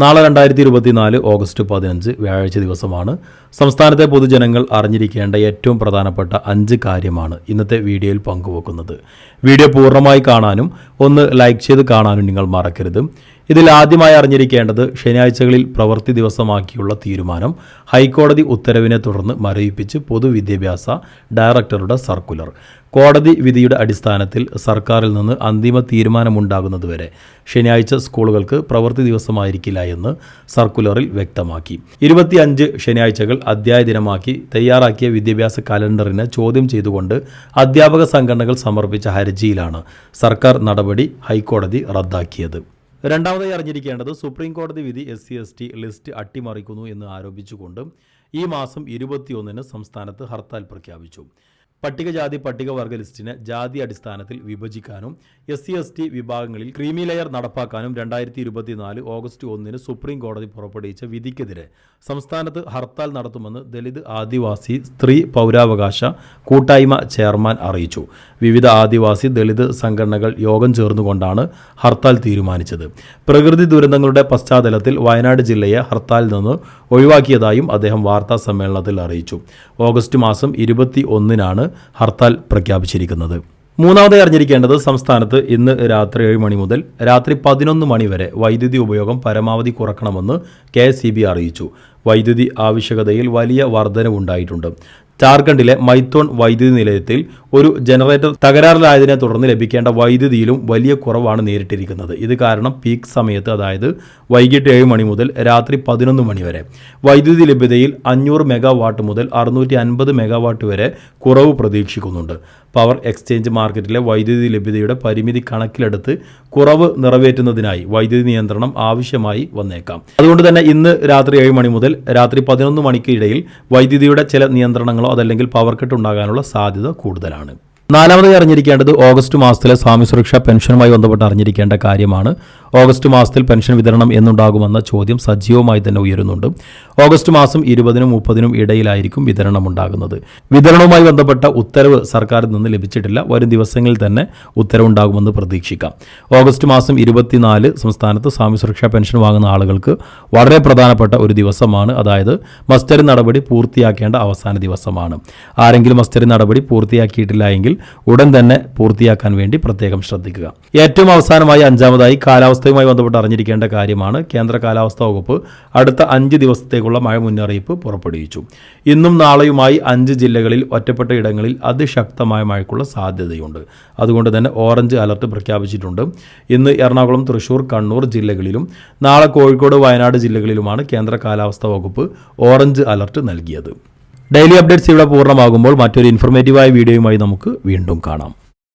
നാളെ രണ്ടായിരത്തി ഇരുപത്തിനാല് ഓഗസ്റ്റ് പതിനഞ്ച് വ്യാഴാഴ്ച ദിവസമാണ്. സംസ്ഥാനത്തെ പൊതുജനങ്ങൾ അറിഞ്ഞിരിക്കേണ്ട ഏറ്റവും പ്രധാനപ്പെട്ട അഞ്ച് കാര്യമാണ് ഇന്നത്തെ വീഡിയോയിൽ പങ്കുവെക്കുന്നത്. വീഡിയോ പൂർണമായി കാണാനും ഒന്ന് ലൈക്ക് ചെയ്ത് കാണാനും നിങ്ങൾ മറക്കരുത്. ഇതിൽ ആദ്യമായി അറിഞ്ഞിരിക്കേണ്ടത് ശനിയാഴ്ചകളിൽ പ്രവൃത്തി ദിവസമാക്കിയുള്ള തീരുമാനം. ഹൈക്കോടതി ഉത്തരവിനെ തുടർന്ന് മരവിപ്പിച്ച് പൊതുവിദ്യാഭ്യാസ ഡയറക്ടറുടെ സർക്കുലർ. കോടതി വിധിയുടെ അടിസ്ഥാനത്തിൽ സർക്കാരിൽ നിന്ന് അന്തിമ തീരുമാനമുണ്ടാകുന്നതുവരെ ശനിയാഴ്ച സ്കൂളുകൾക്ക് പ്രവൃത്തി ദിവസമായിരിക്കില്ല എന്ന് സർക്കുലറിൽ വ്യക്തമാക്കി. ഇരുപത്തിയഞ്ച് ശനിയാഴ്ചകൾ അധ്യായ ദിനമാക്കി തയ്യാറാക്കിയ വിദ്യാഭ്യാസ കലണ്ടറിനെ ചോദ്യം ചെയ്തുകൊണ്ട് അധ്യാപക സംഘടനകൾ സമർപ്പിച്ച ഹർജിയിലാണ് സർക്കാർ നടപടി ഹൈക്കോടതി റദ്ദാക്കിയത്. രണ്ടാമതായി അറിഞ്ഞിരിക്കേണ്ടത് സുപ്രീം കോടതി വിധി S C S T list അട്ടിമറിക്കുന്നു എന്ന് ആരോപിച്ചുകൊണ്ട് ഈ മാസം ഇരുപത്തിയൊന്നിന് സംസ്ഥാനത്ത് ഹർത്താൽ പ്രഖ്യാപിച്ചു. പട്ടികജാതി പട്ടികവർഗ ലിസ്റ്റിനെ ജാതി അടിസ്ഥാനത്തിൽ വിഭജിക്കാനും എസ് സി എസ് ടി വിഭാഗങ്ങളിൽ ക്രീമി ലെയർ നടപ്പാക്കാനും രണ്ടായിരത്തി ഇരുപത്തിനാല് ഓഗസ്റ്റ് ഒന്നിന് സുപ്രീം കോടതി പുറപ്പെടുവിച്ച വിധിക്കെതിരെ സംസ്ഥാനത്ത് ഹർത്താൽ നടത്തുമെന്ന് ദലിത് ആദിവാസി സ്ത്രീ പൗരാവകാശ കൂട്ടായ്മ ചെയർമാൻ അറിയിച്ചു. വിവിധ ആദിവാസി ദളിത് സംഘടനകൾ യോഗം ചേർന്നുകൊണ്ടാണ് ഹർത്താൽ തീരുമാനിച്ചത്. പ്രകൃതി ദുരന്തങ്ങളുടെ പശ്ചാത്തലത്തിൽ വയനാട് ജില്ലയെ ഹർത്താലിൽ നിന്ന് ഒഴിവാക്കിയതായും അദ്ദേഹം വാർത്താ സമ്മേളനത്തിൽ അറിയിച്ചു. ഓഗസ്റ്റ് മാസം ഇരുപത്തി ഒന്നിനാണ് ഹർത്താൽ പ്രഖ്യാപിച്ചിരിക്കുന്നത്. മൂന്നാമതായി അറിഞ്ഞിരിക്കേണ്ടത് സംസ്ഥാനത്ത് ഇന്ന് രാത്രി ഏഴ് മണി മുതൽ രാത്രി പതിനൊന്ന് മണി വരെ വൈദ്യുതി ഉപയോഗം പരമാവധി കുറക്കണമെന്ന് കെ അറിയിച്ചു. വൈദ്യുതി ആവശ്യകതയിൽ വലിയ വർധനവുണ്ടായിട്ടുണ്ട്. ജാർഖണ്ഡിലെ മൈത്തോൺ വൈദ്യുതി നിലയത്തിൽ ഒരു ജനറേറ്റർ തകരാറിലായതിനെ തുടർന്ന് ലഭിക്കേണ്ട വൈദ്യുതിയിലും വലിയ കുറവാണ് നേരിട്ടിരിക്കുന്നത്. ഇത് കാരണം പീക്ക് സമയത്ത് അതായത് വൈകിട്ട് ഏഴ് മണി മുതൽ രാത്രി പതിനൊന്ന് മണി വരെ വൈദ്യുതി ലഭ്യതയിൽ അഞ്ഞൂറ് മെഗാവാട്ട് മുതൽ അറുന്നൂറ്റി അൻപത് മെഗാവാട്ട് വരെ കുറവ് പ്രതീക്ഷിക്കുന്നുണ്ട്. പവർ എക്സ്ചേഞ്ച് മാർക്കറ്റിലെ വൈദ്യുതി ലഭ്യതയുടെ പരിമിതി കണക്കിലെടുത്ത് കുറവ് നിറവേറ്റുന്നതിനായി വൈദ്യുതി നിയന്ത്രണം ആവശ്യമായി വന്നേക്കാം. അതുകൊണ്ട് തന്നെ ഇന്ന് രാത്രി ഏഴ് മണി മുതൽ രാത്രി പതിനൊന്ന് മണിക്ക് ഇടയിൽ വൈദ്യുതിയുടെ ചില നിയന്ത്രണങ്ങളോ അതല്ലെങ്കിൽ പവർ കട്ട് ഉണ്ടാകാനുള്ള സാധ്യത കൂടുതലാണ്. നാലാമതായി അറിഞ്ഞിരിക്കേണ്ടത് ഓഗസ്റ്റ് മാസത്തിലെ സ്വാമി സുരക്ഷാ പെൻഷനുമായി ബന്ധപ്പെട്ട് അറിഞ്ഞിരിക്കേണ്ട കാര്യമാണ്. ഓഗസ്റ്റ് മാസത്തിൽ പെൻഷൻ വിതരണം എന്നുണ്ടാകുമെന്ന ചോദ്യം സജീവമായി തന്നെ ഉയരുന്നുണ്ട്. ഓഗസ്റ്റ് മാസം ഇരുപതിനും മുപ്പതിനും ഇടയിലായിരിക്കും വിതരണം ഉണ്ടാകുന്നത്. വിതരണവുമായി ബന്ധപ്പെട്ട ഉത്തരവ് സർക്കാരിൽ നിന്ന് ലഭിച്ചിട്ടില്ല. വരും ദിവസങ്ങളിൽ തന്നെ ഉത്തരവുണ്ടാകുമെന്ന് പ്രതീക്ഷിക്കാം. ഓഗസ്റ്റ് മാസം ഇരുപത്തിനാല് സംസ്ഥാനത്ത് സ്വാമി സുരക്ഷാ പെൻഷൻ വാങ്ങുന്ന ആളുകൾക്ക് വളരെ പ്രധാനപ്പെട്ട ഒരു ദിവസമാണ്. അതായത് മസ്റ്ററി നടപടി പൂർത്തിയാക്കേണ്ട അവസാന ദിവസമാണ്. ആരെങ്കിലും മസ്റ്ററി നടപടി പൂർത്തിയാക്കിയിട്ടില്ല എങ്കിൽ ഉടൻ തന്നെ പൂർത്തിയാക്കാൻ വേണ്ടി പ്രത്യേകം ശ്രദ്ധിക്കുക. ഏറ്റവും അവസാനമായി അഞ്ചാമതായി കാലാവസ്ഥയുമായി ബന്ധപ്പെട്ട് അറിഞ്ഞിരിക്കേണ്ട കാര്യമാണ്. കേന്ദ്ര കാലാവസ്ഥാ വകുപ്പ് അടുത്ത അഞ്ച് ദിവസത്തേക്കുള്ള മഴ മുന്നറിയിപ്പ് പുറപ്പെടുവിച്ചു. ഇന്നും നാളെയുമായി അഞ്ച് ജില്ലകളിൽ ഒറ്റപ്പെട്ട ഇടങ്ങളിൽ അതിശക്തമായ മഴയ്ക്കുള്ള സാധ്യതയുണ്ട്. അതുകൊണ്ട് തന്നെ ഓറഞ്ച് അലർട്ട് പ്രഖ്യാപിച്ചിട്ടുണ്ട്. ഇന്ന് എറണാകുളം തൃശൂർ കണ്ണൂർ ജില്ലകളിലും നാളെ കോഴിക്കോട് വയനാട് ജില്ലകളിലുമാണ് കേന്ദ്ര കാലാവസ്ഥാ വകുപ്പ് ഓറഞ്ച് അലർട്ട് നൽകിയത്. ഡെയിലി അപ്ഡേറ്റ്സ് ഇവിടെ പൂർണമാകുമ്പോൾ മറ്റൊരു ഇൻഫർമേറ്റീവായ വീഡിയോയുമായി നമുക്ക് വീണ്ടും കാണാം.